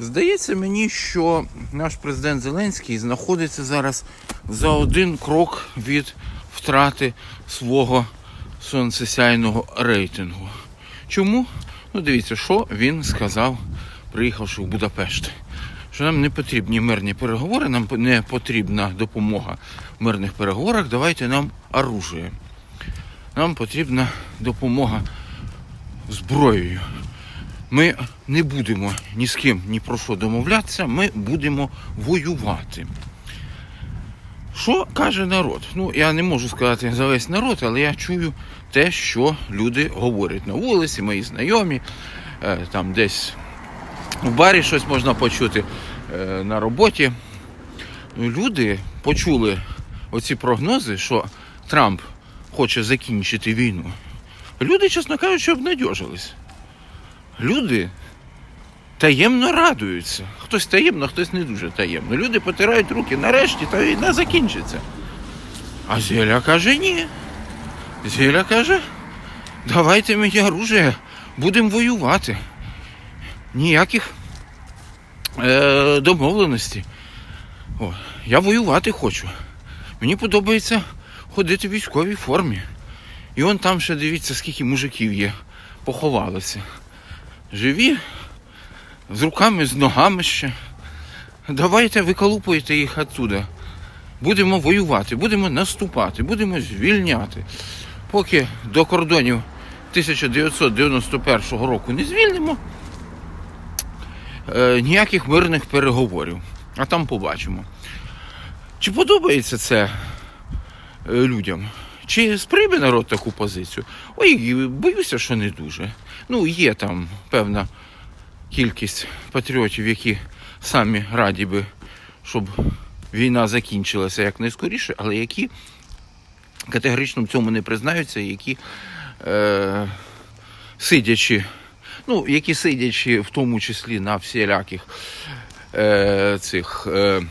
Здається мені, що наш президент Зеленський знаходиться зараз за один крок від втрати свого сонцесяйного рейтингу. Чому? Ну, дивіться, що він сказав, приїхавши в Будапешт. Що нам не потрібні мирні переговори, нам не потрібна допомога в мирних переговорах. Давайте нам оружие. Нам потрібна допомога зброєю. Ми не будемо ні з ким ні про що домовлятися, ми будемо воювати. Що каже народ? Ну, я не можу сказати за весь народ, але я чую те, що люди говорять на вулиці, мої знайомі, е, там десь в барі щось можна почути е, на роботі. Ну, Люди почули оці прогнози, що Трамп хоче закінчити війну. Люди, чесно кажучи, обнадьожились. Люди таємно радуються. Хтось таємно, хтось не дуже таємно. Люди потирають руки, нарешті та війна закінчиться. А Зеля каже ні. Зеля каже, давайте мені оружие, будемо воювати. Ніяких е, домовленостей. О, я воювати хочу. Мені подобається ходити в військовій формі. І он там ще дивіться, скільки мужиків є, поховалися. Живі, з руками, з ногами ще. Давайте виколупуйте їх оттуда. Будемо воювати, будемо наступати, будемо звільняти. Поки до кордонів 1991 року не звільнимо, е, ніяких мирних переговорів. А там побачимо. Чи подобається це е, людям? Чи сприйме народ таку позицію? Ой, боюся, що не дуже. Ну, є там певна кількість патріотів, які самі раді би, щоб війна закінчилася якнайскоріше, але які категорично в цьому не признаються, які е, сидячи, ну, які сидячи в тому числі на всіляких е, цих, е, е,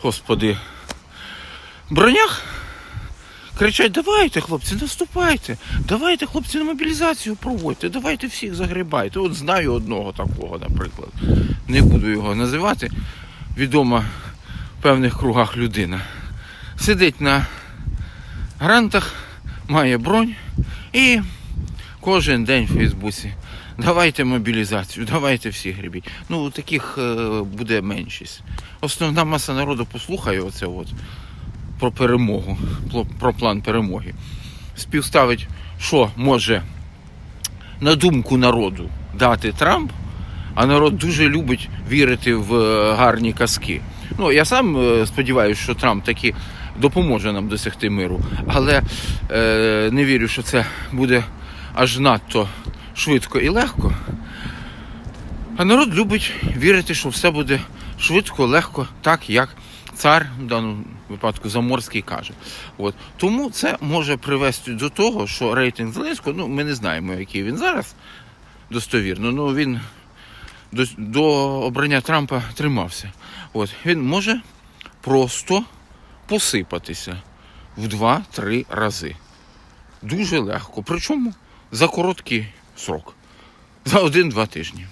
господи, бронях, кричать: давайте, хлопці, наступайте, давайте, хлопці, на мобілізацію проводьте, давайте всіх загрібайте. От знаю одного такого, наприклад. Не буду його називати. Відома в певних кругах людина. Сидить на грантах, має бронь і кожен день в Фейсбуці. Давайте мобілізацію, давайте всі гребіть. Ну, таких е, буде меншість. Основна маса народу послухає оце от про перемогу, про, план перемоги. Співставить, що може на думку народу дати Трамп, а народ дуже любить вірити в е, гарні казки. Ну, я сам е, сподіваюся, що Трамп таки допоможе нам досягти миру, але е, не вірю, що це буде аж надто швидко і легко. А народ любить вірити, що все буде швидко, легко, так як цар, в даному випадку Заморський каже. От. Тому це може привести до того, що рейтинг Зеленського, ну ми не знаємо, який він зараз достовірно, ну він до, до обрання Трампа тримався. От. Він може просто посипатися в 2-3 рази. Дуже легко. Причому за короткий срок. За один-два тижні.